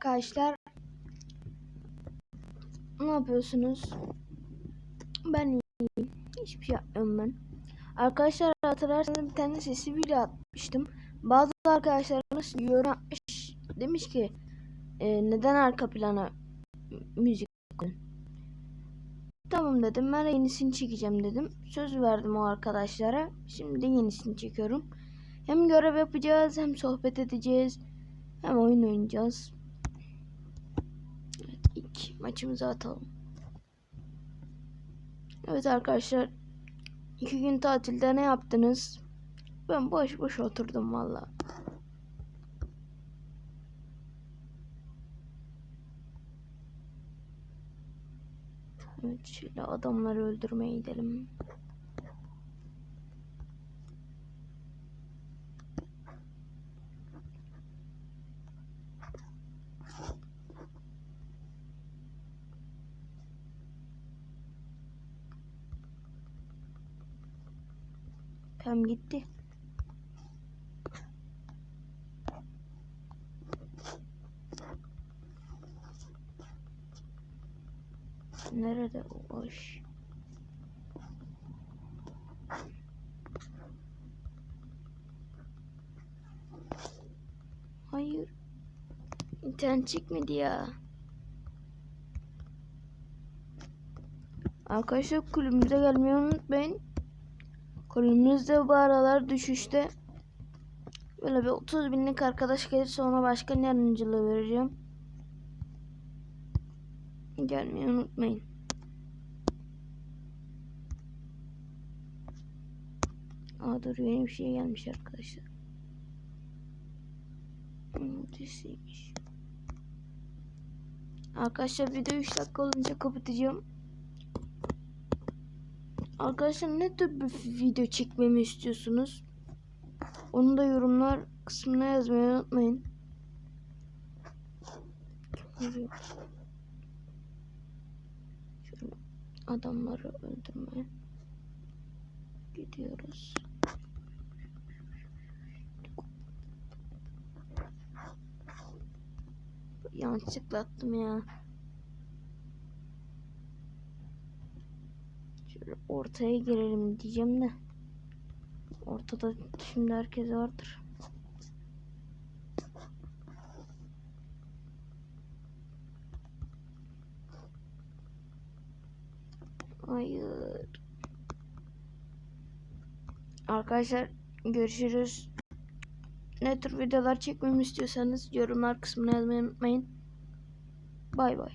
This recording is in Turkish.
arkadaşlar. Ne yapıyorsunuz? Ben iyiyim. Hiçbir şey yapmıyorum ben. Arkadaşlar hatırlarsanız bir tane sesi video atmıştım. Bazı arkadaşlarımız yorum atmış. Demiş ki "E, neden arka plana müzik koyun?" Tamam dedim ben yenisini çekeceğim dedim. Söz verdim o arkadaşlara. Şimdi yenisini çekiyorum. Hem görev yapacağız hem sohbet edeceğiz. Hem oyun oynayacağız. İlk maçımızı atalım. Evet arkadaşlar. iki gün tatilde ne yaptınız? Ben boş boş oturdum valla. Evet şöyle adamları öldürmeye gidelim. Tam gitti. Nerede o boş? Hayır. İnternet çekmedi ya. Arkadaşlar kulübümüze gelmeyi unutmayın. Kulübümüzde bu aralar düşüşte. Böyle bir 30 binlik arkadaş gelirse ona başkan yardımcılığı vereceğim. Gelmeyi unutmayın. Aa dur yeni bir şey gelmiş arkadaşlar. Diziymiş. Arkadaşlar video 3 dakika olunca kapatacağım. Arkadaşlar ne tür bir video çekmemi istiyorsunuz? Onu da yorumlar kısmına yazmayı unutmayın. Şöyle adamları öldürmeye gidiyoruz. Yanlışlıkla attım ya. Şöyle ortaya girelim diyeceğim de. Ortada şimdi herkes vardır. Hayır. Arkadaşlar görüşürüz. Ne tür videolar çekmemi istiyorsanız yorumlar kısmına yazmayı unutmayın. Bay bay.